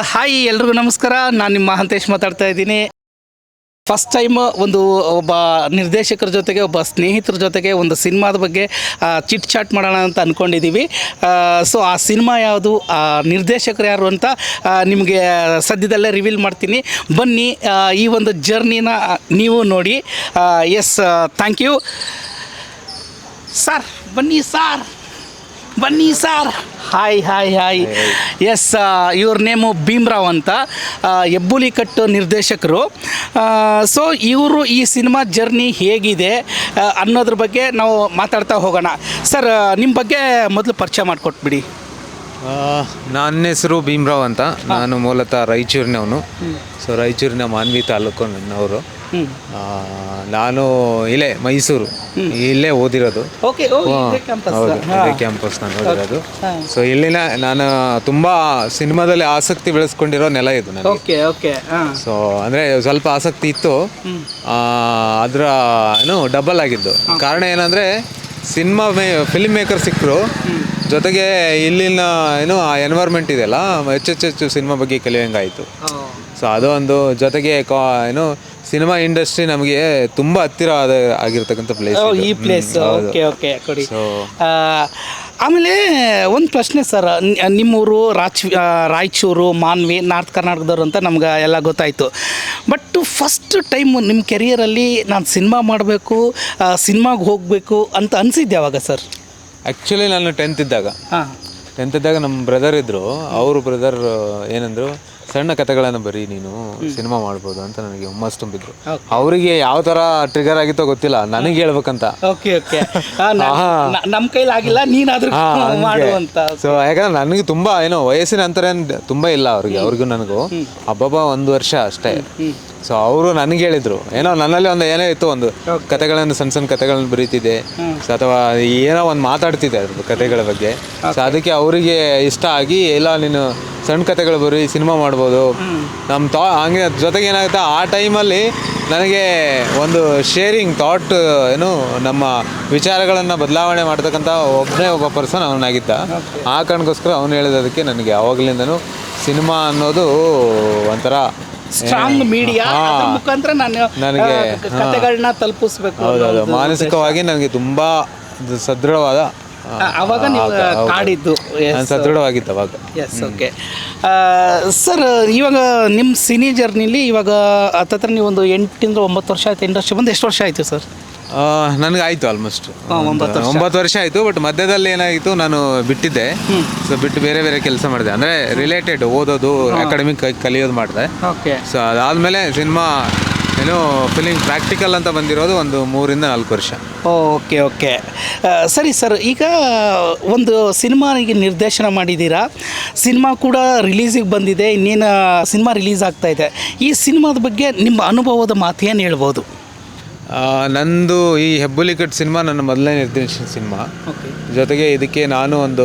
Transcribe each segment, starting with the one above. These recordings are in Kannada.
ಹಾಯ್ ಎಲ್ರಿಗೂ ನಮಸ್ಕಾರ. ನಾನು ನಿಮ್ಮ ಹಂತೇಶ್ ಮಾತಾಡ್ತಾ ಇದ್ದೀನಿ. ಫಸ್ಟ್ ಟೈಮ್ ಒಂದು ಒಬ್ಬ ನಿರ್ದೇಶಕರ ಜೊತೆಗೆ, ಒಬ್ಬ ಸ್ನೇಹಿತರ ಜೊತೆಗೆ ಒಂದು ಸಿನಿಮಾದ ಬಗ್ಗೆ ಚಿಟ್ ಚಾಟ್ ಮಾಡೋಣ ಅಂತ ಅಂದ್ಕೊಂಡಿದ್ದೀವಿ ಸೊ ಆ ಸಿನಿಮಾ ಯಾವುದು, ಆ, ನಿರ್ದೇಶಕರು ಯಾರು ಅಂತ ನಿಮಗೆ ಸದ್ಯದಲ್ಲೇ ರಿವೀಲ್ ಮಾಡ್ತೀನಿ. ಬನ್ನಿ ಈ ಒಂದು ಜರ್ನಿನ ನೀವು ನೋಡಿ. ಎಸ್ ಥ್ಯಾಂಕ್ ಯು ಸರ್ ಬನ್ನಿ ಸರ್ ಬನ್ನಿ sir. Hi hi hi yes ಇವ್ರ ನೇಮು ಭೀಮ್ರಾವ್ ಅಂತ. ಹೆಬ್ಬುಲಿ ಕಟ್ಟು ನಿರ್ದೇಶಕರು. ಸೊ ಇವರು ಈ ಸಿನಿಮಾ ಜರ್ನಿ ಹೇಗಿದೆ ಅನ್ನೋದ್ರ ಬಗ್ಗೆ ನಾವು ಮಾತಾಡ್ತಾ ಹೋಗೋಣ. ಸರ್ ನಿಮ್ಮ ಬಗ್ಗೆ ಮೊದಲು ಪರಿಚಯ ಮಾಡಿಕೊಟ್ಬಿಡಿ. ನನ್ನ ಹೆಸರು ಭೀಮ್ರಾವ್ ಅಂತ. ನಾನು ಮೂಲತಃ ರಾಯಚೂರಿನವನು. ಸೊ ರಾಯಚೂರಿನ ಮಾನ್ವಿ ತಾಲೂಕು ನನ್ನವರು ಹ್ಞೂ ಆ, ನಾನು ಇಲ್ಲೇ ಮೈಸೂರು. ಇಲ್ಲೇ ಓದಿರೋದು. ಕ್ಯಾಂಪಸ್ ನಾನು ಓದಿರೋದು. ಸೊ ಇಲ್ಲಿನ ನಾನು ತುಂಬ ಸಿನಿಮಾದಲ್ಲಿ ಆಸಕ್ತಿ ಬೆಳೆಸ್ಕೊಂಡಿರೋ ನೆಲ ಇದು ನನಗೆ. ಸೊ ಅಂದ್ರೆ ಸ್ವಲ್ಪ ಆಸಕ್ತಿ ಇತ್ತು. ಅದರ ಏನು ಡಬಲ್ ಆಗಿದ್ದು. ಕಾರಣ ಏನಂದ್ರೆ ಸಿನಿಮಾ ಮೇ ಫಿಲ್ಮ್ ಮೇಕರ್ ಸಿಕ್ಕರು. ಜೊತೆಗೆ ಇಲ್ಲಿನ ಏನು ಆ ಎನ್ವೈರ್ಮೆಂಟ್ ಇದೆಯಲ್ಲ ಹೆಚ್ಚೆಚ್ಚು ಸಿನಿಮಾ ಬಗ್ಗೆ ಕಲಿಯೋಂಗಾಯಿತು. ಸೊ ಅದೊಂದು ಒಂದು ಜೊತೆಗೆ ಕಾ ಏನು ಸಿನಿಮಾ ಇಂಡಸ್ಟ್ರಿ ನಮಗೆ ತುಂಬಾ ಹತ್ತಿರ ಆದ ಆಗಿರ್ತಕ್ಕಂಥ ಪ್ಲೇಸ್ ಓ ಈ ಪ್ಲೇಸ್ ಓಕೆ ಓಕೆ ಕೊಡಿ. ಆ, ಆಮೇಲೆ ಒಂದು ಪ್ರಶ್ನೆ ಸರ್ ನಿಮ್ಮೂರು ರಾಚ್ ಆ, ರಾಯಚೂರು ಮಾನ್ವಿ ನಾರ್ತ್ ಕರ್ನಾಟಕದವ್ರು ಅಂತ ನಮ್ಗೆ ಎಲ್ಲ ಗೊತ್ತಾಯಿತು. ಬಟ್ ಫಸ್ಟ್ ಟೈಮ್ ನಿಮ್ಮ ಕೆರಿಯರಲ್ಲಿ ನಾನು ಸಿನಿಮಾ ಮಾಡಬೇಕು ಸಿನಿಮಾಗೆ ಹೋಗಬೇಕು ಅಂತ ಅನಿಸಿದ್ದೆ ಯಾವಾಗ ಸರ್ ಆ್ಯಕ್ಚುಲಿ ನಾನು ಟೆಂತ್ ಇದ್ದಾಗ. ಹಾಂ. ಟೆಂತ್ ಇದ್ದಾಗ ನಮ್ಮ ಬ್ರದರ್ ಇದ್ದರು ಅವರು ಬ್ರದರ್ ಏನಂದ್ರು ಸಣ್ಣ ಕಥೆಗಳನ್ನು ಬರೀ ನೀನು ಸಿನಿಮಾ ಮಾಡ್ಬೋದು ಅಂತ ನನಗೆ ಹುಮ್ಮಸ್ ತುಂಬಿದ್ರು. ಅವರಿಗೆ ಯಾವ ತರ ಟ್ರಿಗರ್ ಆಗಿತ್ತೋ ಗೊತ್ತಿಲ್ಲ ನನಗೆ ಹೇಳ್ಬೇಕಂತ. ಓಕೆ ಓಕೆ ನಮ್ಮ ಕೈಲಿ ಆಗಿಲ್ಲ ನೀನಾದ್ರೂ ಮಾಡು ಅಂತ ಸೊ ಯಾಕಂದ್ರೆ ನನಗೆ ತುಂಬಾ ಏನೋ ವಯಸ್ಸಿನ ಅಂತರ ತುಂಬಾ ಇಲ್ಲ ಅವ್ರಿಗೆ ಅವ್ರಿಗೂ ನನಗೂ. ಹಬ್ಬಬ್ಬ ಒಂದು ವರ್ಷ ಅಷ್ಟೇ. ಸೊ ಅವರು ನನಗೆ ಹೇಳಿದ್ರು. ಏನೋ ನನ್ನಲ್ಲಿ ಒಂದು ಏನೋ ಇತ್ತು ಒಂದು ಕತೆಗಳನ್ನು ಸಣ್ಣ ಸಣ್ಣ ಕತೆಗಳನ್ನ ಬರೀತಿದ್ದೆ. ಸೊ ಅಥವಾ ಏನೋ ಒಂದು ಮಾತಾಡ್ತಿದ್ದೆ ಅದ್ರ ಕತೆಗಳ ಬಗ್ಗೆ. ಸೊ ಅದಕ್ಕೆ ಅವರಿಗೆ ಇಷ್ಟ ಆಗಿ ಎಲ್ಲ ನೀನು ಸಣ್ಣ ಕತೆಗಳು ಬರೀ ಸಿನಿಮಾ ಮಾಡ್ಬೋದು. ನಮ್ಮ ಥಾ ಹಂಗೆ ಜೊತೆಗೆ ಏನಾಗುತ್ತೆ ಆ ಟೈಮಲ್ಲಿ ನನಗೆ ಒಂದು ಶೇರಿಂಗ್ ಥಾಟ್ ಏನು ನಮ್ಮ ವಿಚಾರಗಳನ್ನು ಬದಲಾವಣೆ ಮಾಡ್ತಕ್ಕಂಥ ಒಬ್ಬನೇ ಒಬ್ಬ ಪರ್ಸನ್ ಅವನಾಗಿದ್ದ. ಆ ಕಾರಣಕ್ಕೋಸ್ಕರ ಅವನು ಹೇಳಿದದಕ್ಕೆ ನನಗೆ ಆವಾಗಲಿಂದನೂ ಸಿನಿಮಾ ಅನ್ನೋದು ಒಂಥರ ಸ್ಟ್ರಾಂಗ್ ಮೀಡಿಯಾ ಮುಖಾಂತರ ನಾನು ನನಗೆ, ಕತೆಗಳನ್ನ ತಲುಪಿಸ್ಬೇಕು ಹೌದೌದು. ಮಾನಸಿಕವಾಗಿ ನನಗೆ ತುಂಬಾ ಸದೃಢವಾದ ಅವಾಗ ನೀವು ಕಾಡಿದ್ದು. ಸದೃಢವಾಗಿತ್ತು ಅವಾಗ. ಎಸ್ ಓಕೆ ಸರ್ ಇವಾಗ ನಿಮ್ಮ ಸಿನಿ ಜರ್ನಿಲಿ ಇವಾಗ ಹತ್ತತ್ರ ನೀವು ಒಂದು ಎಂಟರಿಂದ ಒಂಬತ್ತು ವರ್ಷ ಆಯ್ತು ಇಂಡಸ್ಟ್ರಿ ಬಂದು ಎಷ್ಟು ವರ್ಷ ಆಯಿತು ಸರ್ ನನಗೆ ಆಯಿತು ಆಲ್ಮೋಸ್ಟ್ ಒಂಬತ್ತು ವರ್ಷ. ಒಂಬತ್ತು ವರ್ಷ ಆಯಿತು ಬಟ್ ಮಧ್ಯದಲ್ಲಿ ಏನಾಗಿತ್ತು ನಾನು ಬಿಟ್ಟಿದ್ದೆ. ಸೊ ಬಿಟ್ಟು ಬೇರೆ ಬೇರೆ ಕೆಲಸ ಮಾಡಿದೆ. ಅಂದರೆ ರಿಲೇಟೆಡ್ ಓದೋದು ಅಕಾಡೆಮಿಕ್ ಕಲಿಯೋದು ಮಾಡಿದೆ. ಓಕೆ ಸೊ ಅದಾದಮೇಲೆ ಸಿನಿಮಾ ಏನು ಫೀಲಿಂಗ್ ಪ್ರಾಕ್ಟಿಕಲ್ ಅಂತ ಬಂದಿರೋದು ಒಂದು ಮೂರಿಂದ ನಾಲ್ಕು ವರ್ಷ. ಓಕೆ ಓಕೆ ಸರಿ ಸರ್ ಈಗ ಒಂದು ಸಿನಿಮಾಗೆ ನಿರ್ದೇಶನ ಮಾಡಿದ್ದೀರಾ? ಸಿನಿಮಾ ಕೂಡ ರಿಲೀಸಿಗೆ ಬಂದಿದೆ ಇನ್ನೇನು ಸಿನಿಮಾ ರಿಲೀಸ್ ಆಗ್ತಾ ಇದೆ. ಈ ಸಿನಿಮಾದ ಬಗ್ಗೆ ನಿಮ್ಮ ಅನುಭವದ ಮಾತು ಏನು ಹೇಳ್ಬೋದು? ನಂದು ಈ ಹೆಬ್ಬುಲಿ ಕಟ್ ಸಿನಿಮಾ ನನ್ನ ಮೊದಲನೇ ನಿರ್ದೇಶನ ಸಿನಿಮಾ. ಜೊತೆಗೆ ಇದಕ್ಕೆ ನಾನು ಒಂದು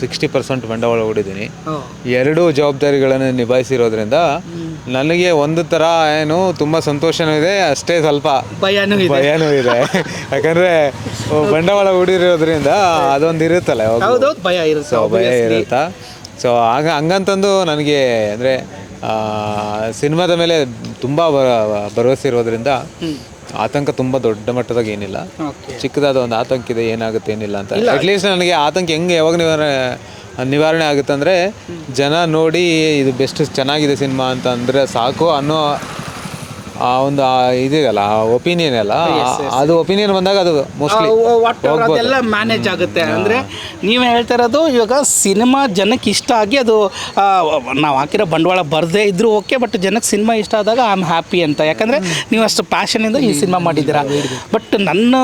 ಸಿಕ್ಸ್ಟಿ ಪರ್ಸೆಂಟ್ ಬಂಡವಾಳ ಹೂಡಿದ್ದೀನಿ. ಎರಡೂ ಜವಾಬ್ದಾರಿಗಳನ್ನು ನಿಭಾಯಿಸಿರೋದ್ರಿಂದ ನನಗೆ ಒಂದು ಥರ ಏನು ತುಂಬ ಸಂತೋಷನೂ ಇದೆ ಅಷ್ಟೇ ಸ್ವಲ್ಪ ಭಯನೂ ಇದೆ. ಯಾಕಂದರೆ ಬಂಡವಾಳ ಹೂಡಿರೋದ್ರಿಂದ ಅದೊಂದು ಇರುತ್ತಲ್ಲ ಭಯ ಇರುತ್ತಾ ಸೊ ಆಗ ಹಂಗಂತಂದು ನನಗೆ ಅಂದರೆ ಸಿನಿಮಾದ ಮೇಲೆ ತುಂಬ ಭರವಸೆ ಇರೋದ್ರಿಂದ ಆತಂಕ ತುಂಬ ದೊಡ್ಡ ಮಟ್ಟದಾಗ ಏನಿಲ್ಲ. ಚಿಕ್ಕದಾದ ಒಂದು ಆತಂಕ ಇದೆ ಏನಾಗುತ್ತೆ ಏನಿಲ್ಲ ಅಂತ. ಅಟ್ಲೀಸ್ಟ್ ನನಗೆ ಆತಂಕ ಹೆಂಗೆ ಯಾವಾಗ ನಿವಾರಣೆ ನಿವಾರಣೆ ಆಗುತ್ತೆ ಅಂದರೆ ಜನ ನೋಡಿ ಇದು ಬೆಸ್ಟ್ ಚೆನ್ನಾಗಿದೆ ಸಿನಿಮಾ ಅಂತ ಅಂದರೆ ಸಾಕು ಅನ್ನೋ ಆ ಒಂದು ಆ ಒಪಿನಿಯನ್ ಅಲ್ಲ ಆ- ಅದು ಒಪಿನಿಯನ್ ಬಂದಾಗ ಅದು ಮೋಸ್ಟ್ಲಿ ಅದೆಲ್ಲ ಮ್ಯಾನೇಜ್ ಆಗುತ್ತೆ. ಅಂದರೆ ನೀವು ಹೇಳ್ತಾ ಇರೋದು ಇವಾಗ ಸಿನಿಮಾ ಜನಕ್ಕೆ ಇಷ್ಟ ಆಗಿ ಅದು ನಾವು ಹಾಕಿರೋ ಬಂಡವಾಳ ಬರದೇ ಇದ್ರೂ ಓಕೆ ಬಟ್ ಜನಕ್ಕೆ ಸಿನಿಮಾ ಇಷ್ಟ ಆದಾಗ ಐ ಆಮ್ ಹ್ಯಾಪಿ ಅಂತ. ಯಾಕಂದರೆ ನೀವು ಅಷ್ಟು ಪ್ಯಾಷನಿಂದ ಈ ಸಿನಿಮಾ ಮಾಡಿದ್ದೀರಾ. ಬಟ್ ನನ್ನ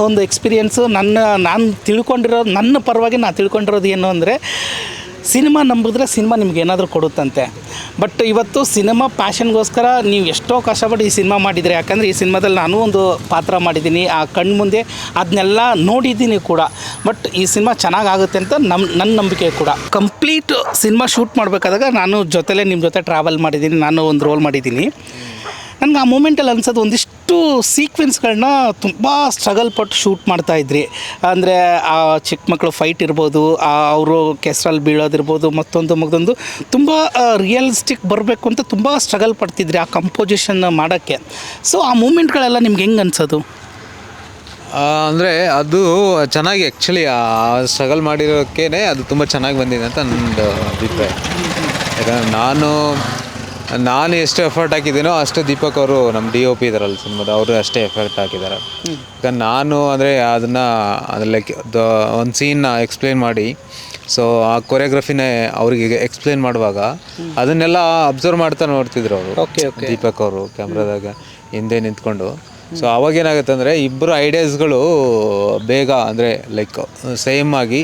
ಒಂದು ಎಕ್ಸ್ಪೀರಿಯೆನ್ಸು ನನ್ನ ನಾನು ತಿಳ್ಕೊಂಡಿರೋ ನನ್ನ ಪರವಾಗಿ ನಾನು ತಿಳ್ಕೊಂಡಿರೋದು ಏನು ಅಂದರೆ ಸಿನಿಮಾ ನಂಬಿದ್ರೆ ಸಿನಿಮಾ ನಿಮ್ಗೆ ಏನಾದರೂ ಕೊಡುತ್ತಂತೆ. ಬಟ್ ಇವತ್ತು ಸಿನಿಮಾ ಪ್ಯಾಷನ್ಗೋಸ್ಕರ ನೀವು ಎಷ್ಟೋ ಕಷ್ಟಪಟ್ಟು ಈ ಸಿನಿಮಾ ಮಾಡಿದರೆ. ಯಾಕಂದರೆ ಈ ಸಿನಿಮಾದಲ್ಲಿ ನಾನು ಒಂದು ಪಾತ್ರ ಮಾಡಿದ್ದೀನಿ. ಆ ಕಣ್ಣು ಮುಂದೆ ಅದನ್ನೆಲ್ಲ ನೋಡಿದ್ದೀನಿ ಕೂಡ. ಬಟ್ ಈ ಸಿನಿಮಾ ಚೆನ್ನಾಗಾಗುತ್ತೆ ಅಂತ ನಮ್ಮ ನನ್ನ ನಂಬಿಕೆ ಕೂಡ. ಕಂಪ್ಲೀಟ್ ಸಿನಿಮಾ ಶೂಟ್ ಮಾಡಬೇಕಾದಾಗ ನಾನು ಜೊತೆಲೇ ನಿಮ್ಮ ಜೊತೆ ಟ್ರಾವೆಲ್ ಮಾಡಿದ್ದೀನಿ. ನಾನು ಒಂದು ರೋಲ್ ಮಾಡಿದ್ದೀನಿ. ನನಗೆ ಆ ಮೂಮೆಂಟಲ್ಲಿ ಅನ್ಸೋದು ಒಂದಿಷ್ಟು ಸೀಕ್ವೆನ್ಸ್ಗಳನ್ನ ತುಂಬ ಸ್ಟ್ರಗಲ್ ಪಟ್ಟು ಶೂಟ್ ಮಾಡ್ತಾಯಿದ್ರಿ ಅಂದರೆ ಆ ಚಿಕ್ಕ ಮಕ್ಕಳು ಫೈಟ್ ಇರ್ಬೋದು ಅವರು ಕೆಸರಲ್ಲಿ ಬೀಳೋದಿರ್ಬೋದು, ಮತ್ತೊಂದು ಮಗದೊಂದು ತುಂಬ ರಿಯಲಿಸ್ಟಿಕ್ ಬರಬೇಕು ಅಂತ ತುಂಬ ಸ್ಟ್ರಗಲ್ ಪಡ್ತಿದ್ರಿ ಆ ಕಂಪೋಸಿಷನ್ ಮಾಡೋಕ್ಕೆ. ಸೊ ಆ ಮೂಮೆಂಟ್ಗಳೆಲ್ಲ ನಿಮ್ಗೆ ಹೆಂಗೆ ಅನ್ಸೋದು? ಅಂದರೆ ಅದು ಚೆನ್ನಾಗಿ ಆ್ಯಕ್ಚುಲಿ ಆ ಸ್ಟ್ರಗಲ್ ಮಾಡಿರೋಕ್ಕೇ ಅದು ತುಂಬ ಚೆನ್ನಾಗಿ ಬಂದಿದೆ ಅಂತ ನನ್ನದು ಅಭಿಪ್ರಾಯ. ಯಾಕಂದರೆ ನಾನು ನಾನು ಎಷ್ಟು ಎಫರ್ಟ್ ಹಾಕಿದ್ದೀನೋ ಅಷ್ಟು ದೀಪಕ್ ಅವರು ನಮ್ಮ ಡಿ ಒ ಪಿ ಇದಾರಲ್ಲ ಸಿನಿಮಾದ ಅವರು ಅಷ್ಟೇ ಎಫರ್ಟ್ ಹಾಕಿದ್ದಾರೆ. ಯಾಕಂದ್ರೆ ನಾನು ಅಂದರೆ ಅದನ್ನು ಲೈಕ್ ಒಂದು ಸೀನ್ನ ಎಕ್ಸ್ಪ್ಲೇನ್ ಮಾಡಿ ಸೊ ಆ ಕೊರಿಯೋಗ್ರಫಿನೇ ಅವರಿಗೆ ಎಕ್ಸ್ಪ್ಲೇನ್ ಮಾಡುವಾಗ ಅದನ್ನೆಲ್ಲ ಅಬ್ಸರ್ವ್ ಮಾಡ್ತಾ ನೋಡ್ತಿದ್ರು ಅವರು ಓಕೆ ಓಕೆ ದೀಪಕ್ ಅವರು ಕ್ಯಾಮ್ರಾದಾಗ ಹಿಂದೆ ನಿಂತ್ಕೊಂಡು. ಸೊ ಅವಾಗ ಏನಾಗುತ್ತೆ ಅಂದರೆ ಇಬ್ಬರು ಐಡಿಯಾಸ್ಗಳು ಬೇಗ ಅಂದರೆ ಲೈಕ್ ಸೇಮ್ ಆಗಿ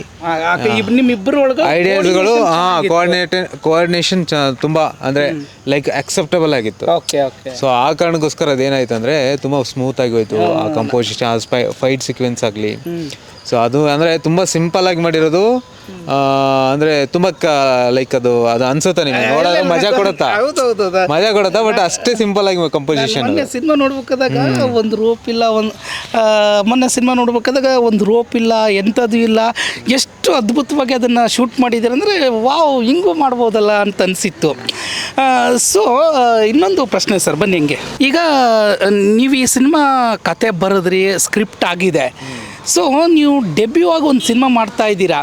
ಐಡಿಯಾಸ್ಗಳು ಹಾಂ ಕೋಆರ್ಡಿನೇಟ್ ಕೋಆರ್ಡಿನೇಷನ್ ಚ ತುಂಬ ಅಂದರೆ ಲೈಕ್ ಅಕ್ಸೆಪ್ಟಬಲ್ ಆಗಿತ್ತು. ಸೊ ಆ ಕಾರಣಕ್ಕೋಸ್ಕರ ಅದೇನಾಯ್ತು ಅಂದರೆ ತುಂಬ ಸ್ಮೂತ್ ಆಗಿ ಹೋಯ್ತು. ಆ ಕಂಪೋಸಿಷನ್ ಫೈಟ್ ಸೀಕ್ವೆನ್ಸ್ ಆಗಲಿ. ಸೊ ಅದು ಅಂದರೆ ತುಂಬ ಸಿಂಪಲ್ ಆಗಿ ಮಾಡಿರೋದು. ಅಂದ್ರೆ ತುಂಬಾ ಲೈಕ್ ಅದು ಅದು ಅನ್ಸುತ್ತೆ ನಿಮಗೆ? ನೋಡೋದು ಮಜಾ ಕೊಡುತ್ತಾ? ಹೌದೌದು ಮಜಾ ಕೊಡುತ್ತಾ? ಬಟ್ ಅಷ್ಟೇ ಸಿಂಪಲ್ ಆಗಿ ಕಂಪೋಸಿಷನ್ ಮೊನ್ನೆ ಸಿನಿಮಾ ನೋಡ್ಬೇಕಾದಾಗ ಒಂದು ರೋಪ್ ಇಲ್ಲ ಒಂದು ಮೊನ್ನೆ ಸಿನಿಮಾ ನೋಡ್ಬೇಕಾದಾಗ ಒಂದು ರೋಪ್ ಇಲ್ಲ ಎಂಥದ್ದು ಇಲ್ಲ. ಎಷ್ಟು ಅದ್ಭುತವಾಗಿ ಅದನ್ನು ಶೂಟ್ ಮಾಡಿದ್ದಾರೆ ಅಂದರೆ ವಾವ್ ಹಿಂಗೂ ಮಾಡ್ಬೋದಲ್ಲ ಅಂತ ಅನಿಸಿತ್ತು. ಸೊ ಇನ್ನೊಂದು ಪ್ರಶ್ನೆ ಸರ್ ಬನ್ನಿ ಹಿಂಗೆ. ಈಗ ನೀವು ಈ ಸಿನಿಮಾ ಕತೆ ಬರೆದ್ರಿ ಸ್ಕ್ರಿಪ್ಟ್ ಆಗಿದೆ. ಸೊ ನೀವು ಡೆಬ್ಯೂ ಆಗಿ ಒಂದು ಸಿನಿಮಾ ಮಾಡ್ತಾ ಇದ್ದೀರಾ.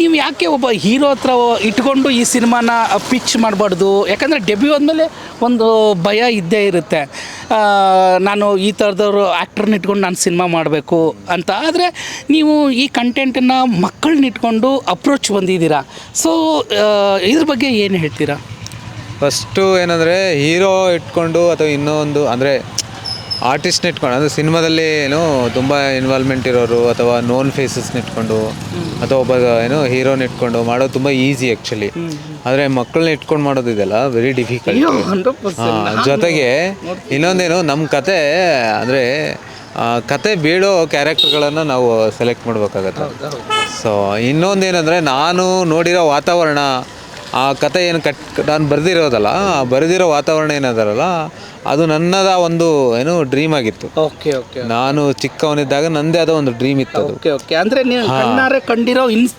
ನೀವು ಯಾಕೆ ಒಬ್ಬ ಹೀರೋ ಹತ್ರ ಇಟ್ಕೊಂಡು ಈ ಸಿನಿಮಾನ ಪಿಚ್ ಮಾಡಬಾರ್ದು? ಯಾಕಂದರೆ ಡೆಬ್ಯೂ ಆದಮೇಲೆ ಒಂದು ಭಯ ಇದ್ದೇ ಇರುತ್ತೆ. ನಾನು ಈ ಥರದವರು ಆ್ಯಕ್ಟ್ರನ್ನ ಇಟ್ಕೊಂಡು ನಾನು ಸಿನಿಮಾ ಮಾಡಬೇಕು ಅಂತ. ಆದರೆ ನೀವು ಈ ಕಂಟೆಂಟನ್ನು ಮಕ್ಕಳನ್ನ ಇಟ್ಕೊಂಡು ಅಪ್ರೋಚ್ ಬಂದಿದ್ದೀರಾ? ಸೊ ಇದ್ರ ಬಗ್ಗೆ ಏನು ಹೇಳ್ತೀರಾ? ಫಸ್ಟು ಏನಂದರೆ, ಹೀರೋ ಇಟ್ಕೊಂಡು ಅಥವಾ ಇನ್ನೊಂದು, ಅಂದರೆ ಆರ್ಟಿಸ್ಟ್ನ ಇಟ್ಕೊಂಡು ಅಂದರೆ ಸಿನಿಮಾದಲ್ಲಿ ಏನು ತುಂಬ ಇನ್ವಾಲ್ವ್ಮೆಂಟ್ ಇರೋರು ಅಥವಾ ನೋನ್ ಫೇಸಸ್ನ ಇಟ್ಕೊಂಡು ಅಥವಾ ಒಬ್ಬ ಏನು ಹೀರೋನ ಇಟ್ಕೊಂಡು ಮಾಡೋದು ತುಂಬ ಈಸಿ ಆ್ಯಕ್ಚುಲಿ ಆದರೆ ಮಕ್ಕಳನ್ನ ಇಟ್ಕೊಂಡು ಮಾಡೋದು ಇದೆಲ್ಲ ವೆರಿ ಡಿಫಿಕಲ್ಟ್ ಜೊತೆಗೆ ಇನ್ನೊಂದೇನು ನಮ್ಮ ಕತೆ ಅಂದರೆ ಕತೆ ಬೀಳೋ ಕ್ಯಾರೆಕ್ಟರ್ಗಳನ್ನು ನಾವು ಸೆಲೆಕ್ಟ್ ಮಾಡಬೇಕಾಗತ್ತೆ. ಸೊ ಇನ್ನೊಂದೇನಂದರೆ ನಾನು ನೋಡಿರೋ ವಾತಾವರಣ ಆ ಕತೆ ಏನು ಕಟ್ ನಾನು ಬರೆದಿರೋದಲ್ಲ ಬರೆದಿರೋ ವಾತಾವರಣ ಏನದಲ್ಲ ಅದು ನನ್ನದ ಒಂದು ಏನು ಡ್ರೀಮ್ ಆಗಿತ್ತು. ಓಕೆ ಓಕೆ ನಾನು ಚಿಕ್ಕವನಿದ್ದಾಗ ನಂದೇ ಆದ ಒಂದು ಡ್ರೀಮ್ ಇತ್ತು ಅದು. Okay okay. ಅಂದರೆ ನೀವು ಕಣ್ಣಾರೆ ಕಂಡಿರೋ ಇನ್ಸ್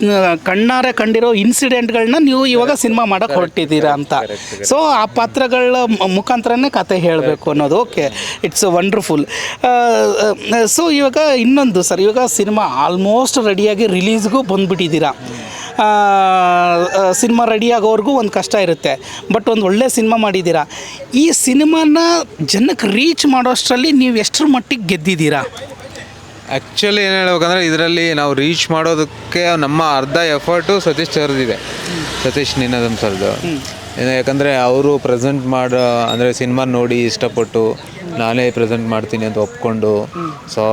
ಕಣ್ಣಾರೆ ಕಂಡಿರೋ ಇನ್ಸಿಡೆಂಟ್ಗಳನ್ನ ನೀವು ಇವಾಗ ಸಿನಿಮಾ ಮಾಡಕ್ಕೆ ಹೊರಟಿದ್ದೀರಾ ಅಂತ. ಸೊ ಆ ಪಾತ್ರಗಳ ಮುಖಾಂತರನೇ ಕತೆ ಹೇಳಬೇಕು ಅನ್ನೋದು. ಓಕೆ ಇಟ್ಸ್ ವಂಡರ್ಫುಲ್ ಸೊ ಇವಾಗ ಇನ್ನೊಂದು ಸರ್ ಇವಾಗ ಸಿನಿಮಾ ಆಲ್ಮೋಸ್ಟ್ ರೆಡಿಯಾಗಿ ರಿಲೀಸ್ಗೂ ಬಂದುಬಿಟ್ಟಿದ್ದೀರಾ. ಸಿನಿಮಾ ರೆಡಿ ಆಗೋವರೆಗೂ ಒಂದು ಕಷ್ಟ ಇರುತ್ತೆ. ಬಟ್ ಒಂದು ಒಳ್ಳೆ ಸಿನಿಮಾ ಮಾಡಿದ್ದೀರಾ? ಈ ಸಿನಿಮಾನ ಜನಕ್ಕೆ ರೀಚ್ ಮಾಡೋಷ್ಟರಲ್ಲಿ ನೀವು ಎಷ್ಟರ ಮಟ್ಟಿಗೆ ಗೆದ್ದಿದ್ದೀರಾ? ಆ್ಯಕ್ಚುಲಿ ಏನು ಹೇಳ್ಬೇಕಂದ್ರೆ ಇದರಲ್ಲಿ ನಾವು ರೀಚ್ ಮಾಡೋದಕ್ಕೆ ನಮ್ಮ ಅರ್ಧ ಎಫರ್ಟು ಸತೀಶ್ ಸರ್ದಿದೆ ಸತೀಶ್ ನಿನ್ನದಮ್ ಸರ್ದು. ಏನು ಯಾಕಂದರೆ ಅವರು ಪ್ರೆಸೆಂಟ್ ಮಾಡೋ ಅಂದರೆ ಸಿನಿಮಾ ನೋಡಿ ಇಷ್ಟಪಟ್ಟು ನಾನೇ ಪ್ರೆಸೆಂಟ್ ಮಾಡ್ತೀನಿ ಅಂತ ಒಪ್ಕೊಂಡು. ಸೊ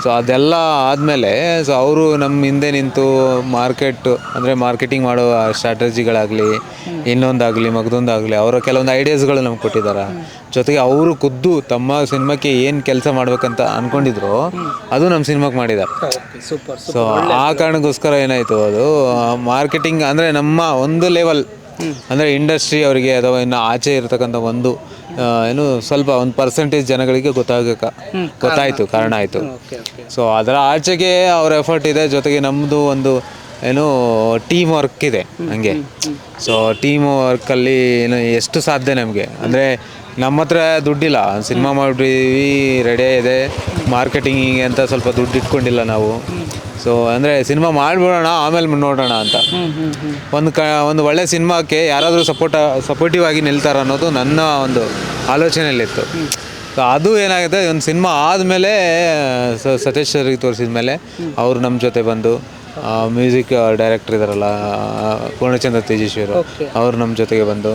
ಸೊ ಅದೆಲ್ಲ ಆದಮೇಲೆ ಸೊ ಅವರು ನಮ್ಮ ಹಿಂದೆ ನಿಂತು ಮಾರ್ಕೆಟ್ ಅಂದರೆ ಮಾರ್ಕೆಟಿಂಗ್ ಮಾಡೋ ಸ್ಟ್ರಾಟಜಿಗಳಾಗಲಿ ಇನ್ನೊಂದಾಗಲಿ ಮಗದೊಂದಾಗಲಿ ಅವರ ಕೆಲವೊಂದು ಐಡಿಯಾಸ್ಗಳು ನಮ್ಗೆ ಕೊಟ್ಟಿದ್ದಾರೆ ಜೊತೆಗೆ ಅವರು ಖುದ್ದು ತಮ್ಮ ಸಿನಿಮಾಕ್ಕೆ ಏನು ಕೆಲಸ ಮಾಡ್ಬೇಕಂತ ಅಂದ್ಕೊಂಡಿದ್ರು ಅದು ನಮ್ಮ ಸಿನಿಮಾಕ್ಕೆ ಮಾಡಿದ್ದಾರೆ ಸೂಪರ್ ಸೊ ಆ ಕಾರಣಕ್ಕೋಸ್ಕರ ಏನಾಯಿತು ಅದು? ಮಾರ್ಕೆಟಿಂಗ್ ಅಂದರೆ ನಮ್ಮ ಒಂದು ಲೆವೆಲ್ ಅಂದರೆ ಇಂಡಸ್ಟ್ರಿ ಅವರಿಗೆ ಅಥವಾ ಇನ್ನು ಆಚೆ ಇರತಕ್ಕಂಥ ಒಂದು ಏನು ಸ್ವಲ್ಪ ಒಂದು ಪರ್ಸೆಂಟೇಜ್ ಜನಗಳಿಗೆ ಗೊತ್ತಾಗಕ ಗೊತ್ತಾಯಿತು ಕಾರಣ ಆಯಿತು. ಸೊ ಅದರ ಆಚೆಗೆ ಅವ್ರ ಎಫರ್ಟ್ ಇದೆ ಜೊತೆಗೆ ನಮ್ಮದು ಒಂದು ಏನು ಟೀಮ್ ವರ್ಕ್ ಇದೆ ಹಂಗೆ. ಸೊ ಟೀಮ್ ವರ್ಕಲ್ಲಿ ಏನು ಎಷ್ಟು ಸಾಧ್ಯ ನಮಗೆ? ಅಂದರೆ ನಮ್ಮ ಹತ್ರ ದುಡ್ಡಿಲ್ಲ. ಸಿನಿಮಾ ಮಾಡಿದ್ವಿ ರೆಡಿ ಇದೆ ಮಾರ್ಕೆಟಿಂಗಿಗೆ ಅಂತ ಸ್ವಲ್ಪ ದುಡ್ಡು ಇಟ್ಕೊಂಡಿಲ್ಲ ನಾವು. ಸೊ ಅಂದರೆ ಸಿನಿಮಾ ಮಾಡಿಬಿಡೋಣ, ಆಮೇಲೆ ನೋಡೋಣ ಅಂತ. ಒಂದು ಕ, ಒಂದು ಒಳ್ಳೆ ಸಿನಿಮಾಕ್ಕೆ ಯಾರಾದರೂ ಸಪೋರ್ಟ್ ಸಪೋರ್ಟಿವ್ ಆಗಿ ನಿಲ್ತಾರ ಅನ್ನೋದು ನನ್ನ ಒಂದು ಆಲೋಚನೆಯಲ್ಲಿತ್ತು. ಸೊ ಅದು ಏನಾಗುತ್ತೆ ಒಂದು ಸಿನಿಮಾ ಆದಮೇಲೆ ಸತೀಶ್ ಸರ್ಗೆ ತೋರಿಸಿದ ಮೇಲೆ ಅವರು ನಮ್ಮ ಜೊತೆ ಬಂದು ಮ್ಯೂಸಿಕ್ ಡೈರೆಕ್ಟರ್ ಇದಾರಲ್ಲ ಪೂರ್ಣಚಂದ್ರ ತೇಜಸ್ವಿಯವರು ಅವರು ನಮ್ಮ ಜೊತೆಗೆ ಬಂದು.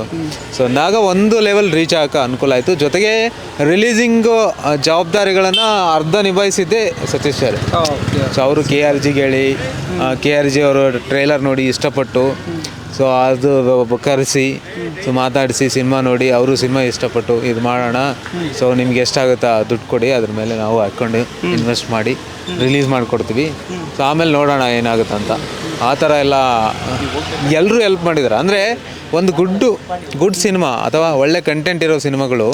ಸೊ ನಾಗ ಒಂದು ಲೆವೆಲ್ ರೀಚ್ ಆಗೋಕೆ ಅನುಕೂಲ ಆಯಿತು. ಜೊತೆಗೆ ರಿಲೀಸಿಂಗು ಜವಾಬ್ದಾರಿಗಳನ್ನು ಅರ್ಧ ನಿಭಾಯಿಸಿದ್ದೆ ಸತೀಶ್ ಸರ್ ಸೊ ಅವರು ಕೆ ಆರ್ ಜಿಗೆ ಹೇಳಿ ಕೆ ಆರ್ ಜಿ ಅವರು ಟ್ರೇಲರ್ ನೋಡಿ ಇಷ್ಟಪಟ್ಟು ಸೊ ಅದು ಕರೆಸಿ ಸೊ ಮಾತಾಡಿಸಿ ಸಿನಿಮಾ ನೋಡಿ ಅವರು ಸಿನಿಮಾ ಇಷ್ಟಪಟ್ಟು ಇದು ಮಾಡೋಣ. ಸೊ ನಿಮ್ಗೆ ಎಷ್ಟಾಗುತ್ತಾ ದುಡ್ಡು ಕೊಡಿ ಅದ್ರ ಮೇಲೆ ನಾವು ಹಾಕ್ಕೊಂಡು ಇನ್ವೆಸ್ಟ್ ಮಾಡಿ ರಿಲೀಸ್ ಮಾಡಿಕೊಡ್ತೀವಿ. ಸೊ ಆಮೇಲೆ ನೋಡೋಣ ಏನಾಗುತ್ತೆ ಅಂತ. ಆ ಥರ ಎಲ್ಲ ಎಲ್ಲರೂ ಹೆಲ್ಪ್ ಮಾಡಿದ್ದಾರೆ ಅಂದರೆ ಒಂದು ಗುಡ್ಡು ಗುಡ್ ಸಿನಿಮಾ ಅಥವಾ ಒಳ್ಳೆ ಕಂಟೆಂಟ್ ಇರೋ ಸಿನಿಮಾಗಳು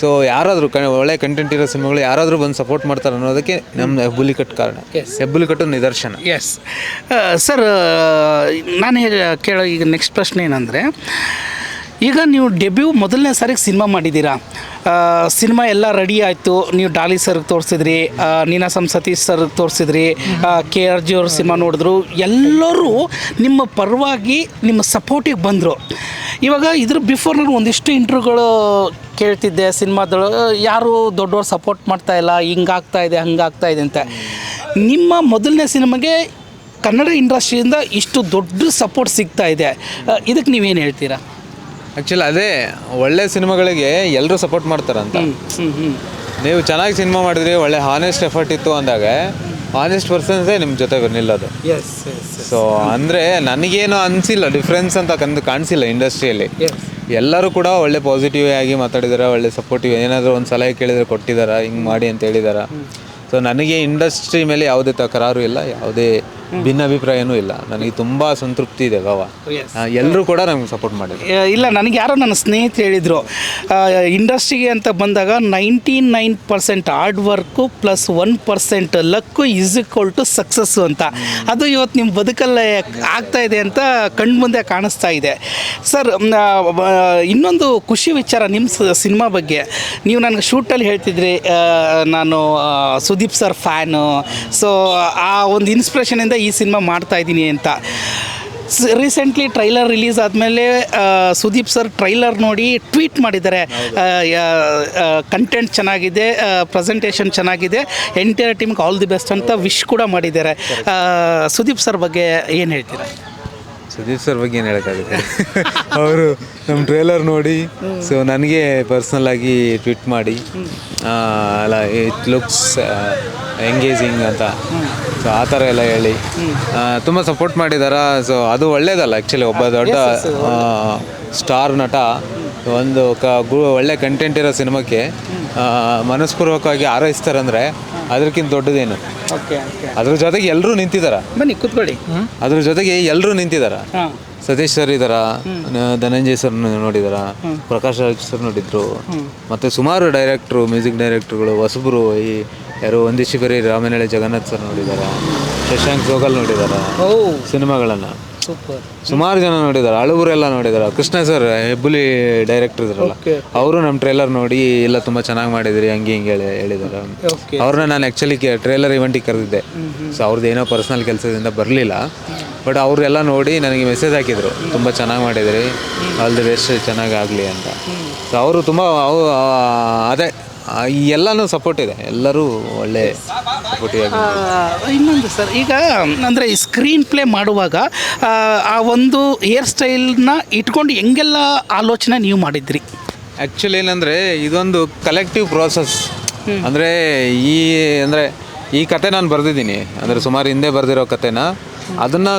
ಸೊ ಯಾರಾದರೂ ಕ ಒಳ್ಳೆ ಕಂಟೆಂಟ್ ಇರೋ ಸಿನಿಮಾಗಳು ಯಾರಾದರೂ ಬಂದು ಸಪೋರ್ಟ್ ಮಾಡ್ತಾರೆ ಅನ್ನೋದಕ್ಕೆ ನಮ್ಮ ಹೆಬ್ಬುಲಿ ಕಟ್ಟು ಕಾರಣ. ಹೆಬ್ಬುಲಿ ಕಟ್ಟು ನಿದರ್ಶನ. ಎಸ್ ಸರ್ ನಾನು ಕೇಳೋ ಈಗ ನೆಕ್ಸ್ಟ್ ಪ್ರಶ್ನೆ ಏನಂದರೆ ಈಗ ನೀವು ಡೆಬ್ಯೂ ಮೊದಲನೇ ಸಾರಿಗೆ ಸಿನಿಮಾ ಮಾಡಿದ್ದೀರಾ? ಸಿನಿಮಾ ಎಲ್ಲ ರೆಡಿ ಆಯಿತು. ನೀವು ಡಾಲಿ ಸರ್ಗೆ ತೋರಿಸಿದ್ರಿ ನೀನಾ ನೀನಾಸಂ ಸತೀಶ್ ಸರ್ಗೆ ತೋರಿಸಿದ್ರಿ ಕೆ ಆರ್ ಜಿ ಅವ್ರ ಸಿನಿಮಾ ನೋಡಿದ್ರು. ಎಲ್ಲರೂ ನಿಮ್ಮ ಪರವಾಗಿ ನಿಮ್ಮ ಸಪೋರ್ಟಿಗೆ ಬಂದರು. ಇವಾಗ ಇದ್ರ ಬಿಫೋರ್ ನಾನು ಒಂದಿಷ್ಟು ಇಂಟ್ರ್ಯೂಗಳು ಕೇಳ್ತಿದ್ದೆ ಸಿನಿಮಾದಳು ಯಾರು ದೊಡ್ಡವ್ರು ಸಪೋರ್ಟ್ ಮಾಡ್ತಾ ಇಲ್ಲ ಹಿಂಗಾಗ್ತಾ ಇದೆ ಹಂಗಾಗ್ತಾ ಇದೆ ಅಂತ. ನಿಮ್ಮ ಮೊದಲನೇ ಸಿನಿಮಾಗೆ ಕನ್ನಡ ಇಂಡಸ್ಟ್ರಿಯಿಂದ ಇಷ್ಟು ದೊಡ್ಡ ಸಪೋರ್ಟ್ ಸಿಗ್ತಾ ಇದೆ. ಇದಕ್ಕೆ ನೀವೇನು ಹೇಳ್ತೀರಾ? ಆ್ಯಕ್ಚುಲಿ ಅದೇ ಒಳ್ಳೆ ಸಿನಿಮಾಗಳಿಗೆ ಎಲ್ಲರೂ ಸಪೋರ್ಟ್ ಮಾಡ್ತಾರಂತ. ನೀವು ಚೆನ್ನಾಗಿ ಸಿನಿಮಾ ಮಾಡಿದ್ರಿ ಒಳ್ಳೆ ಹಾನೆಸ್ಟ್ ಎಫರ್ಟ್ ಇತ್ತು ಅಂದಾಗ ಹಾನೆಸ್ಟ್ ಪರ್ಸನ್ಸೇ ನಿಮ್ಮ ಜೊತೆ ನಿಲ್ಲೋದು. ಸೊ ಅಂದರೆ ನನಗೇನು ಅನಿಸಿಲ್ಲ ಡಿಫ್ರೆನ್ಸ್ ಅಂತ ಕಂದು ಕಾಣಿಸಿಲ್ಲ ಇಂಡಸ್ಟ್ರಿಯಲ್ಲಿ ಎಲ್ಲರೂ ಕೂಡ ಒಳ್ಳೆ ಪಾಸಿಟಿವ್ ಆಗಿ ಮಾತಾಡಿದಾರೆ ಒಳ್ಳೆ ಸಪೋರ್ಟಿವ್ ಏನಾದರೂ ಒಂದು ಸಲಹೆ ಕೇಳಿದರೆ ಕೊಟ್ಟಿದ್ದಾರೆ ಹಿಂಗೆ ಮಾಡಿ ಅಂತ ಹೇಳಿದಾರ. ಸೊ ನನಗೆ ಇಂಡಸ್ಟ್ರಿ ಮೇಲೆ ಯಾವುದೇ ತಕರಾರು ಇಲ್ಲ ಯಾವುದೇ ಭಿನ್ನಾಭಿಪ್ರಾಯನೂ ಇಲ್ಲ. ನನಗೆ ತುಂಬ ಸಂತೃಪ್ತಿ ಇದೆ ಗವ. ಎಲ್ಲರೂ ಕೂಡ ನಮ್ಗೆ ಸಪೋರ್ಟ್ ಮಾಡಿದ್ರು. ಇಲ್ಲ ನನಗೆ ಯಾರೋ ನನ್ನ ಸ್ನೇಹಿತ ಹೇಳಿದರು ಇಂಡಸ್ಟ್ರಿಗೆ ಅಂತ ಬಂದಾಗ ninety nine percent hard work plus one percent luck is equal to success ಅಂತ. ಅದು ಇವತ್ತು ನಿಮ್ಮ ಬದುಕಲ್ಲೇ ಆಗ್ತಾ ಇದೆ ಅಂತ ಕಣ್ಮುಂದೆ ಕಾಣಿಸ್ತಾ ಇದೆ. ಸರ್ ಇನ್ನೊಂದು ಖುಷಿ ವಿಚಾರ ನಿಮ್ಮ ಸಿನಿಮಾ ಬಗ್ಗೆ. ನೀವು ನನಗೆ ಶೂಟಲ್ಲಿ ಹೇಳ್ತಿದ್ರಿ ನಾನು ಸುದೀಪ್ ಸರ್ ಫ್ಯಾನು. ಸೊ ಆ ಒಂದು ಇನ್ಸ್ಪಿರೇಷನಿಂದ ಈ ಸಿನಿಮಾ ಮಾಡ್ತಾ ಇದ್ದೀನಿ ಅಂತ. ರೀಸೆಂಟ್ಲಿ ಟ್ರೈಲರ್ ರಿಲೀಸ್ ಆದಮೇಲೆ ಸುದೀಪ್ ಸರ್ ಟ್ರೈಲರ್ ನೋಡಿ ಟ್ವೀಟ್ ಮಾಡಿದ್ದಾರೆ. ಕಂಟೆಂಟ್ ಚೆನ್ನಾಗಿದೆ ಪ್ರೆಸೆಂಟೇಷನ್ ಚೆನ್ನಾಗಿದೆ ಎಂಟೈರ್ ಟೀಮ್ಗೆ ಆಲ್ ದಿ ಬೆಸ್ಟ್ ಅಂತ ವಿಶ್ ಕೂಡ ಮಾಡಿದ್ದಾರೆ. ಸುದೀಪ್ ಸರ್ ಬಗ್ಗೆ ಏನು ಹೇಳ್ತೀರಾ? ಸುದೀಪ್ ಸರ್ ಬಗ್ಗೆ ಏನು ಹೇಳೋಕ್ಕಾಗುತ್ತೆ? ಅವರು ನಮ್ಮ ಟ್ರೇಲರ್ ನೋಡಿ ಸೊ ನನಗೆ ಪರ್ಸ್ನಲ್ ಆಗಿ ಟ್ವಿಟ್ ಮಾಡಿ ಅಲ್ಲ ಇಟ್ ಲುಕ್ಸ್ ಎಂಗೇಜಿಂಗ್ ಅಂತ. ಸೊ ಆ ಥರ ಎಲ್ಲ ಹೇಳಿ ತುಂಬ ಸಪೋರ್ಟ್ ಮಾಡಿದಾರ. ಸೊ ಅದು ಒಳ್ಳೇದಲ್ಲ ಆ್ಯಕ್ಚುಲಿ ಒಬ್ಬ ದೊಡ್ಡ ಸ್ಟಾರ್ ನಟ. ಒಂದು ಕ ಗು ಒಳ್ಳೆ ಕಂಟೆಂಟ್ ಇರೋ ಸಿನಿಮಾಕ್ಕೆ ಮನಸ್ಪೂರ್ವಕವಾಗಿ ಆರೈಸ್ತಾರಂದ್ರೆ ಅದಕ್ಕಿಂತ ದೊಡ್ಡದೇನು? ಓಕೆ ಅದ್ರ ಜೊತೆಗೆ ಎಲ್ಲರೂ ನಿಂತಿದಾರ? ಬನ್ನಿ ಕೂತ್ಕೊಳ್ಳಿ. ಅದ್ರ ಜೊತೆಗೆ ಎಲ್ಲರೂ ನಿಂತಿದಾರ? ಸತೀಶ್ ಸರ್ ಇದಾರ ಧನಂಜಯ್ ಸರ್ ನೋಡಿದಾರ ಪ್ರಕಾಶ್ ರಾಜ್ ಸರ್ ನೋಡಿದ್ರು ಮತ್ತೆ ಸುಮಾರು ಡೈರೆಕ್ಟ್ರು ಮ್ಯೂಸಿಕ್ ಡೈರೆಕ್ಟ್ರುಗಳು ಹೊಸಬರು ಈ ಯಾರು ಒಂದಿಶಿ ಬರೀ ರಾಮನಹಳ್ಳಿ ಜಗನ್ನಾಥ್ ಸರ್ ನೋಡಿದಾರ ಶಶಾಂಕ್ ಜೋಗಲ್ ನೋಡಿದಾರ ಸಿನಿಮಾಗಳನ್ನ. ಸೂಪರ್ ಸುಮಾರು ಜನ ನೋಡಿದಾರೆ ಹಳುಬರೆಲ್ಲ ನೋಡಿದಾರೆ. ಕೃಷ್ಣ ಸರ್ ಹೆಬ್ಬುಲಿ ಡೈರೆಕ್ಟರ್ ಇದ್ರಲ್ಲ ಅವರು ನಮ್ಮ ಟ್ರೇಲರ್ ನೋಡಿ ಎಲ್ಲ ತುಂಬ ಚೆನ್ನಾಗಿ ಮಾಡಿದ್ರಿ ಹಂಗೆ ಹಿಂಗೆ ಹೇಳಿ ಹೇಳಿದಾರೆ. ಅವ್ರನ್ನ ನಾನು ಆ್ಯಕ್ಚುಲಿ ಟ್ರೇಲರ್ ಇವೆಂಟಿಗೆ ಕರೆದಿದ್ದೆ. ಸೊ ಅವ್ರದ್ದು ಏನೋ ಪರ್ಸ್ನಲ್ ಕೆಲಸದಿಂದ ಬರಲಿಲ್ಲ. ಬಟ್ ಅವರೆಲ್ಲ ನೋಡಿ ನನಗೆ ಮೆಸೇಜ್ ಹಾಕಿದ್ರು ತುಂಬ ಚೆನ್ನಾಗಿ ಮಾಡಿದ್ರಿ ಆಲ್ ದಿ ಬೆಸ್ಟ್ ಚೆನ್ನಾಗಿ ಆಗಲಿ ಅಂತ. ಸೊ ಅವರು ತುಂಬ ಅವು ಅದೇ ಎಲ್ಲನೂ ಸಪೋರ್ಟ್ ಇದೆ. ಎಲ್ಲರೂ ಒಳ್ಳೆ ಸಪೋರ್ಟಿವ್ ಆಗಿ ಆ, ಇನ್ನೊಂದು ಸರ್ ಈಗ ಅಂದರೆ ಈ ಸ್ಕ್ರೀನ್ ಪ್ಲೇ ಮಾಡುವಾಗ ಆ, ಆ ಒಂದು ಹೇರ್ ಸ್ಟೈಲ್ನ ಇಟ್ಕೊಂಡು ಹೆಂಗೆಲ್ಲ ಆಲೋಚನೆ ನೀವು ಮಾಡಿದ್ರಿ? ಆ್ಯಕ್ಚುಲಿ ಏನಂದರೆ ಇದೊಂದು ಕಲೆಕ್ಟಿವ್ ಪ್ರೋಸೆಸ್ ಅಂದರೆ ಈ ಅಂದರೆ ಈ ಕತೆ ನಾನು ಬರೆದಿದ್ದೀನಿ. ಅಂದರೆ ಸುಮಾರು ಹಿಂದೆ ಬರೆದಿರೋ ಕತೆನ ಅದನ್ನು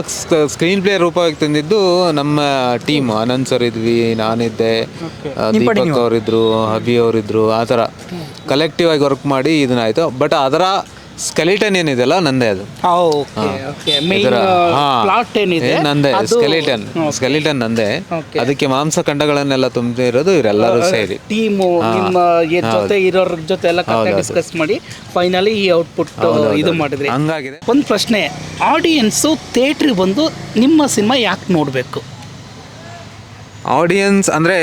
ಸ್ಕ್ರೀನ್ ಪ್ಲೇ ರೂಪವಾಗಿ ತಂದಿದ್ದು ನಮ್ಮ ಟೀಮ್ ಅನಂತ್ ಸರ್ ಇದ್ವಿ ನಾನಿದ್ದೆ ದೀಪಕ್ ಅವರಿದ್ರು ಅಭಿ ಅವರಿದ್ರು ಆ ಥರ. ಕಲೆಕ್ಟಿವ್ ಆಗಿ ವರ್ಕ್ ಮಾಡಿ ಇದನ್ನಾಯಿತು ಬಟ್ ಅದರ ಸ್ಕೆಲಿಟನ್ ಏನಿದೆಯಲ್ಲ ನಂದೇ ಅದು. ಓಕೆ ಓಕೆ ಮೇನ್ ಪ್ಲಾಟ್ ಏನಿದೆ? ನಂದೇ ಅದು ಸ್ಕೆಲಿಟನ್ ಸ್ಕೆಲಿಟನ್ ನಂದೇ. Okay. ಅದಕ್ಕೆ ಮಾಂಸ ಖಂಡಗಳನ್ನೆಲ್ಲ ತುಂಬಿರೋದು ಇವರೆಲ್ಲರೂ ಸೇರಿ. ಟೀಮು ನಿಮ್ಮ ಈ ಜೊತೆ ಇರೋರ ಜೊತೆ ಎಲ್ಲ ಡಿಸ್ಕಸ್ ಮಾಡಿ ಫೈನಲಿ ಈ ಔಟ್ಪುಟ್ ಇದು ಮಾಡಿದ್ರಿ. ಹಂಗಾಗಿದೆ. ಒಂದು ಪ್ರಶ್ನೆ ಆಡಿಯನ್ಸು ಥಿಯೇಟ್ರಿಗೆ ಬಂದು ನಿಮ್ಮ ಸಿನಿಮಾ ಯಾಕೆ ನೋಡಬೇಕು? ಆಡಿಯನ್ಸ್ ಅಂದರೆ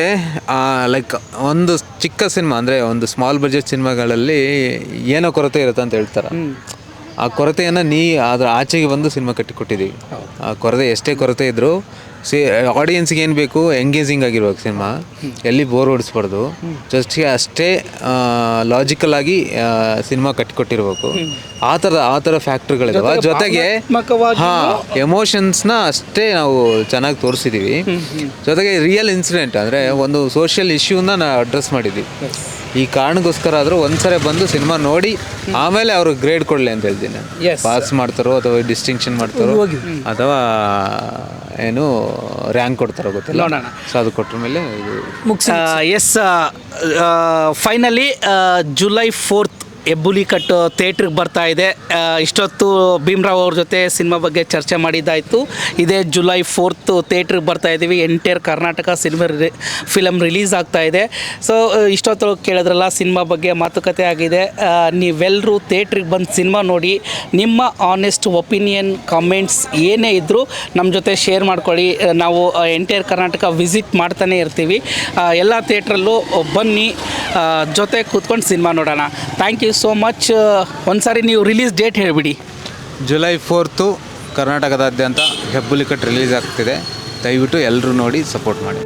ಲೈಕ್ ಒಂದು ಚಿಕ್ಕ ಸಿನಿಮಾ ಅಂದರೆ ಒಂದು ಸ್ಮಾಲ್ ಬಜೆಟ್ ಸಿನಿಮಾಗಳಲ್ಲಿ ಏನೋ ಕೊರತೆ ಇರುತ್ತೆ ಅಂತ ಹೇಳ್ತಾರೆ ಆ ಕೊರತೆಯನ್ನು ನೀ ಅದರ ಆಚೆಗೆ ಬಂದು ಸಿನಿಮಾ ಕಟ್ಟಿಕೊಟ್ಟಿದ್ದೀವಿ. ಆ ಕೊರತೆ ಎಷ್ಟೇ ಕೊರತೆ ಇದ್ದರೂ ಸಿ ಆಡಿಯನ್ಸ್ಗೆ ಏನು ಬೇಕು? ಎಂಗೇಜಿಂಗ್ ಆಗಿರ್ಬೇಕು ಸಿನಿಮಾ ಎಲ್ಲಿ ಬೋರ್ ಹೊಡಿಸ್ಬಾರ್ದು ಜಸ್ಟ್ ಅಷ್ಟೇ ಲಾಜಿಕಲ್ ಆಗಿ ಸಿನಿಮಾ ಕಟ್ಟಿಕೊಟ್ಟಿರ್ಬೇಕು ಆ ಥರ ಆ ಥರ ಫ್ಯಾಕ್ಟ್ರಿಗಳಿದಾವೆ ಜೊತೆಗೆ ಹಾಂ ಎಮೋಷನ್ಸ್ನ ಅಷ್ಟೇ ನಾವು ಚೆನ್ನಾಗಿ ತೋರಿಸಿದ್ದೀವಿ ಜೊತೆಗೆ ರಿಯಲ್ ಇನ್ಸಿಡೆಂಟ್ ಅಂದರೆ ಒಂದು ಸೋಷಿಯಲ್ ಇಶ್ಯೂನ ನಾವು ಅಡ್ರೆಸ್ ಮಾಡಿದ್ವಿ. ಈ ಕಾರಣಕ್ಕೋಸ್ಕರ ಆದರೂ ಒಂದ್ಸರಿ ಬಂದು ಸಿನಿಮಾ ನೋಡಿ ಆಮೇಲೆ ಅವ್ರಿಗೆ ಗ್ರೇಡ್ ಕೊಡಲಿ ಅಂತ ಹೇಳ್ತೀನಿ. ಪಾಸ್ ಮಾಡ್ತಾರೋ ಅಥವಾ ಡಿಸ್ಟಿಂಕ್ಷನ್ ಮಾಡ್ತಾರೋ ಅಥವಾ ಏನು ರ್ಯಾಂಕ್ ಕೊಡ್ತಾರೋ ಗೊತ್ತಿಲ್ಲ. ನೋಡೋಣ. ಸೊ ಅದು ಕೊಟ್ಟ ಮೇಲೆ yes finally July fourth Hebbuli Kattu ಥಿಯೇಟ್ರಿಗೆ ಬರ್ತಾ ಇದೆ. ಇಷ್ಟೊತ್ತು ಭೀಮ್ರಾವ್ ಅವ್ರ ಜೊತೆ ಸಿನಿಮಾ ಬಗ್ಗೆ ಚರ್ಚೆ ಮಾಡಿದ್ದಾಯಿತು. ಇದೇ ಜುಲೈ ಫೋರ್ತ್ ಥಿಯೇಟ್ರಿಗೆ ಬರ್ತಾ ಇದ್ದೀವಿ entire Karnataka cinema film release ಆಗ್ತಾ ಇದೆ. ಸೊ ಇಷ್ಟೊತ್ತು ಕೇಳಿದ್ರಲ್ಲ, ಸಿನಿಮಾ ಬಗ್ಗೆ ಮಾತುಕತೆ ಆಗಿದೆ. ನೀವೆಲ್ಲರೂ ಥಿಯೇಟ್ರಿಗೆ ಬಂದು ಸಿನಿಮಾ ನೋಡಿ, ನಿಮ್ಮ ಆನೆಸ್ಟ್ ಒಪಿನಿಯನ್ ಕಾಮೆಂಟ್ಸ್ ಏನೇ ಇದ್ದರೂ ನಮ್ಮ ಜೊತೆ ಶೇರ್ ಮಾಡ್ಕೊಳ್ಳಿ. ನಾವು ಎಂಟೈರ್ ಕರ್ನಾಟಕ ವಿಸಿಟ್ ಮಾಡ್ತಾನೆ ಇರ್ತೀವಿ. ಎಲ್ಲ ಥಿಯೇಟ್ರಲ್ಲೂ ಬನ್ನಿ. ಜೊತೆ ಕೂತ್ಕೊಂಡು ಸಿನಿಮಾ ನೋಡೋಣ. ಥ್ಯಾಂಕ್ ಯು ಸೋ ಮಚ್ ಒಂದ್ಸಾರಿ ನೀವು ರಿಲೀಸ್ ಡೇಟ್ ಹೇಳಿಬಿಡಿ. ಜುಲೈ ಫೋರ್ತು ಕರ್ನಾಟಕದಾದ್ಯಂತ ಹೆಬ್ಬುಲಿಕಟ್ ರಿಲೀಸ್ ಆಗ್ತಿದೆ. ದಯವಿಟ್ಟು ಎಲ್ಲರೂ ನೋಡಿ ಸಪೋರ್ಟ್ ಮಾಡಿ.